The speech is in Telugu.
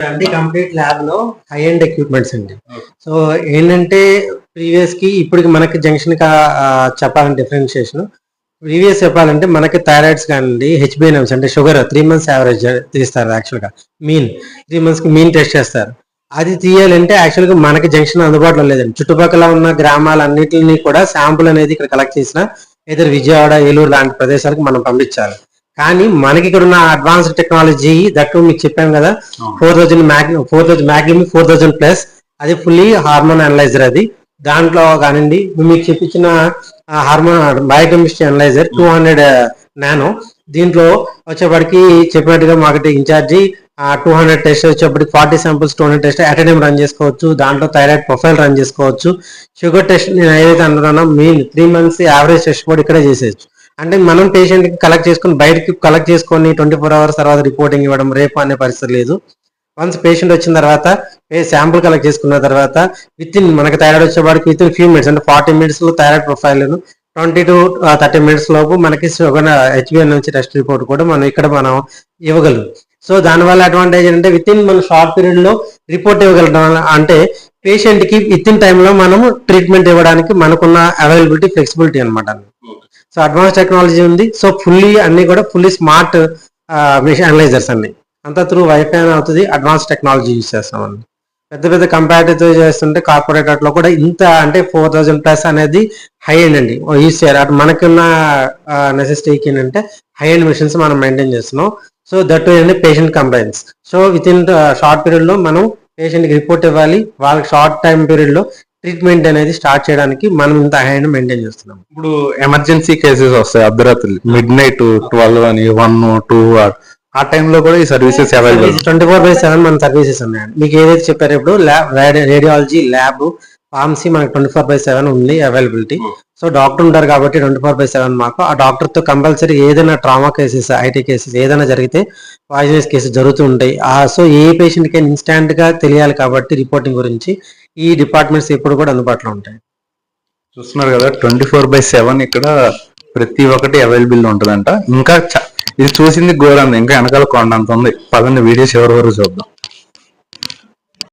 అంటే కంప్లీట్ ల్యాబ్లో హై అండ్. ఎక్విప్మెంట్స్ అండి సో ఏంటంటే ప్రీవియస్కి ఇప్పటికి మనకి జంక్షన్ కా ఆ, చెప్పాలంటే డిఫరెన్షియేషన్ ప్రీవియస్ చెప్పాలంటే మనకి థైరాయిడ్స్ కానివ్వండి హెచ్బిఎన్ఎంస్ అంటే షుగర్ త్రీ మంత్స్ యావరేజ్ తీస్తారు యాక్చువల్గా. మీన్ త్రీ మంత్స్కి మీన్ టెస్ట్ చేస్తారు. అది తీయాలంటే యాక్చువల్గా మనకి జంక్షన్ అందుబాటులో లేదండి. చుట్టుపక్కల ఉన్న గ్రామాలన్నిటిని కూడా శాంపుల్ అనేది ఇక్కడ కలెక్ట్ చేసిన ఏదో విజయవాడ ఏలూరు లాంటి ప్రదేశాలకు మనం పంపించాలి. కానీ మనకి ఇక్కడ ఉన్న అడ్వాన్స్డ్ టెక్నాలజీ దట్టు మీకు చెప్పాను కదా four thousand mac four thousand maximum four thousand plus అది ఫుల్లీ హార్మోన్ అనలైజర్ అది. దాంట్లో కానివ్వండి మీకు చెప్పించిన hormone biochemistry analyser two hundred nano దీంట్లో వచ్చేప్పటికి చెప్పినట్టుగా మాకు ఇన్ఛార్జి టూ హండ్రెడ్ టెస్ట్ వచ్చేప్పటికి forty samples two hundred test at time run చేసుకోవచ్చు. దాంట్లో థైరాయిడ్ ప్రొఫైల్ రన్ చేసుకోవచ్చు. షుగర్ టెస్ట్ నేను ఏదైతే అంటున్నానో mean three months average test కూడా ఇక్కడే చేసేయచ్చు. అంటే మనం పేషెంట్కి కలెక్ట్ చేసుకుని బయటకి కలెక్ట్ చేసుకొని ట్వంటీ ఫోర్ అవర్స్ తర్వాత రిపోర్టింగ్ ఇవ్వడం రేపు అనే పరిస్థితి లేదు. వన్స్ పేషెంట్ వచ్చిన తర్వాత శాంపుల్ కలెక్ట్ చేసుకున్న తర్వాత విత్ ఇన్ మనకి థైరాయిడ్ వచ్చేవాడికి విత్ ఇన్ ఫ్యూ మినిట్స్ అంటే ఫార్టీ మినిట్స్లో thyroid profile twenty to thirty minutes లోపు మనకి షుగర్ హెచ్బిఎన్ నుంచి టెస్ట్ రిపోర్ట్ కూడా మనం ఇక్కడ మనం ఇవ్వగలం. సో దానివల్ల అడ్వాంటేజ్ ఏంటంటే విత్ ఇన్ మన షార్ట్ పీరియడ్లో రిపోర్ట్ ఇవ్వగలడం అంటే పేషెంట్కి విత్ ఇన్ టైంలో మనము ట్రీట్మెంట్ ఇవ్వడానికి మనకున్న అవైలబిలిటీ ఫ్లెక్సిబిలిటీ అనమాట సో అడ్వాన్స్ టెక్నాలజీ ఉంది. సో ఫుల్లీ అన్ని కూడా ఫుల్లీ స్మార్ట్ మిషన్ అనలైజర్స్ అన్ని. అంతా త్రూ వైఫై అని అవుతుంది. అడ్వాన్స్ టెక్నాలజీ యూస్ చేస్తామండి. పెద్ద పెద్ద కంపారిటివ్ చేస్తుంటే కార్పొరేట్ అట్లా కూడా ఇంత అంటే ఫోర్ థౌజండ్ ప్లస్ అనేది హై ఎండ్ అండి. యూస్ చేయాలి అటు మనకున్న నెసెసిటీకి ఏంటంటే హై ఎండ్ మిషన్స్ మనం మెయింటైన్ చేస్తున్నాం. సో దట్ ఏంటంటే patient complaints so within short పీరియడ్లో మనం పేషెంట్కి రిపోర్ట్ ఇవ్వాలి. వాళ్ళకి షార్ట్ టైం పీరియడ్లో ట్రీట్మెంట్ అనేది స్టార్ట్ చేయడానికి మనం ఇంత హై ఎండ్ మెయింటైన్ చేస్తున్నాం ఇప్పుడు ఎమర్జెన్సీ కేసెస్ వస్తాయి అర్ధరాత్రి మిడ్ నైట్ ట్వెల్వ్ అని వన్ టూ ఆ టైంలో కూడా ఈ services available twenty four by seven మన సర్వీసెస్ ఉన్నాయండి. మీకు ఏదైతే చెప్పారు ఇప్పుడు ల్యాబ్ రేడియాలజీ ల్యాబ్ ఫార్మసీ మనకి ట్వంటీ ఫోర్ బై సెవెన్ ఉంది అవైలబిలిటీ. సో డాక్టర్ ఉంటారు కాబట్టి ట్వంటీ ఫోర్ బై సెవెన్ మాకు. ఆ డాక్టర్తో కంపల్సరీ ఏదైనా ట్రామా కేసెస్ ఐటీ కేసెస్ ఏదైనా జరిగితే పాయిజనస్ కేసెస్ జరుగుతూ ఉంటాయి. ఆ సో ఏ పేషెంట్కి ఇన్స్టాంట్గా తెలియాలి కాబట్టి రిపోర్టింగ్ గురించి ఈ డిపార్ట్మెంట్స్ ఎప్పుడు కూడా అందుబాటులో ఉంటాయి. చూస్తున్నారు కదా ట్వంటీ ఫోర్ బై సెవెన్ ఇక్కడ ప్రతి ఒక్కటి అవైలబుల్ ఉంటుందంట. ఇంకా ఇది చూసింది ఘోరంది ఇంకా వెనకాల కొండంత ఉంది. పదండి వీడియోస్ ఎవరి వరకు చూద్దాం.